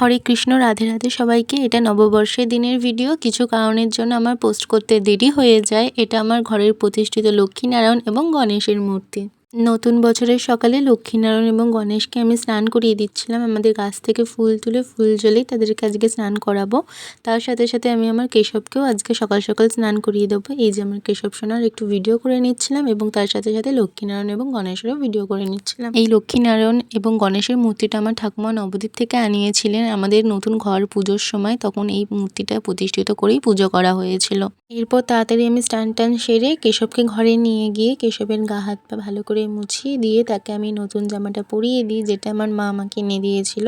হরে কৃষ্ণ, রাধে রাধে সবাইকে। এটা নববর্ষের দিনের ভিডিও কিছু কারণের জন্য আমার পোস্ট করতে দেরি হয়ে যায়। এটা আমার ঘরের প্রতিষ্ঠিত লক্ষ্মীনারায়ণ এবং গণেশের মূর্তি। নতুন বছরের সকালে লক্ষ্মীনারায়ণ এবং গণেশকে আমি স্নান করিয়ে দিচ্ছিলাম। আমাদের গাছ থেকে ফুল তুলে ফুল জ্বলেই তাদেরকে আজকে স্নান করাবো। তার সাথে সাথে আমি আমার কেশবকেও আজকে সকাল সকাল স্নান করিয়ে দেবো। এই যে আমার কেশব সোনার একটু ভিডিও করে নিচ্ছিলাম এবং তার সাথে সাথে লক্ষ্মীনারায়ণ এবং গণেশেরও ভিডিও করে নিচ্ছিলাম। এই লক্ষ্মীনারায়ণ এবং গণেশের মূর্তিটা আমার ঠাকুমা নবদ্বীপ থেকে আনিয়েছিলেন। আমাদের নতুন ঘর পুজোর সময় তখন এই মূর্তিটা প্রতিষ্ঠিত করেই পুজো করা হয়েছিল। এরপর তাড়াতাড়ি আমি স্টান টান সেরে কেশবকে ঘরে নিয়ে গিয়ে কেশবের গা হাত পা ভালো করে মুছিয়ে দিয়ে তাকে আমি নতুন জামাটা পরিয়ে দিই, যেটা আমার মা আমাকে এনে দিয়েছিল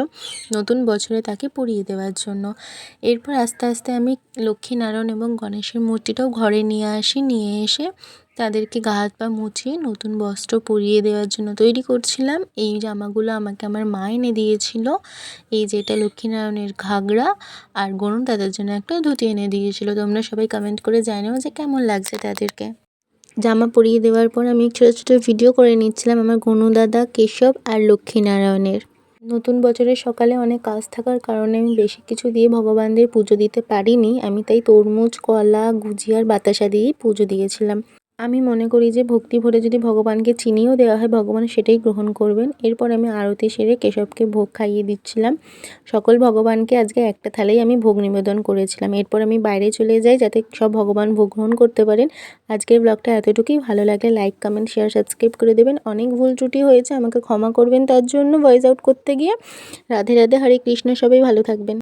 নতুন বছরে তাকে পরিয়ে দেওয়ার জন্য। এরপর আস্তে আস্তে আমি লক্ষ্মীনারায়ণ এবং গণেশের মূর্তিটাও ঘরে নিয়ে আসি, নিয়ে এসে তাদেরকে গা হাত পা মুছিয়ে নতুন বস্ত্র পরিয়ে দেওয়ার জন্য তৈরি করছিলাম। এই জামাগুলো আমাকে আমার মা এনে দিয়েছিল। এই যেটা লক্ষ্মীনারায়ণের ঘাগরা আর গরুণ তাদের জন্য একটা ধুতি এনে দিয়েছিল। তোমরা সবাই কমেন্ট করে জানিও যে কেমন লাগছে তাদেরকে। জামা পরিয়ে দেওয়ার পর আমি ছোটো ছোটো ভিডিও করে নিচ্ছিলাম আমার দাদা, কেশব আর লক্ষ্মীনারায়ণের। নতুন বছরের সকালে অনেক কাজ থাকার কারণে আমি বেশি কিছু দিয়ে ভগবানদের পুজো দিতে পারিনি। আমি তাই তরমুজ, কলা, গুজিয়ার, বাতাসা দিয়েই পুজো দিয়েছিলাম। আমি মনে করি যে ভক্তি ভরে যদি ভগবানকে চিনিও দেওয়া হয়, ভগবান সেটাই গ্রহণ করবেন। এরপর আমি আরতি সেরে কেশবকে ভোগ খাইয়ে দিচ্ছিলাম। সকল ভগবানকে আজকে একটা থালেই আমি ভোগ নিবেদন করেছিলাম। এরপর আমি বাইরে চলে যাই যাতে সব ভগবান ভোগ গ্রহণ করতে পারেন। আজকের ব্লগটা এতটুকুই। ভালো লাগলে লাইক, কমেন্ট, শেয়ার, সাবস্ক্রাইব করে দেবেন। অনেক ভুল ত্রুটি হয়েছে, আমাকে ক্ষমা করবেন তার জন্য। ভয়েস আউট করতে গিয়ে। রাধে রাধে, হরে কৃষ্ণ, সবাই ভালো থাকবেন।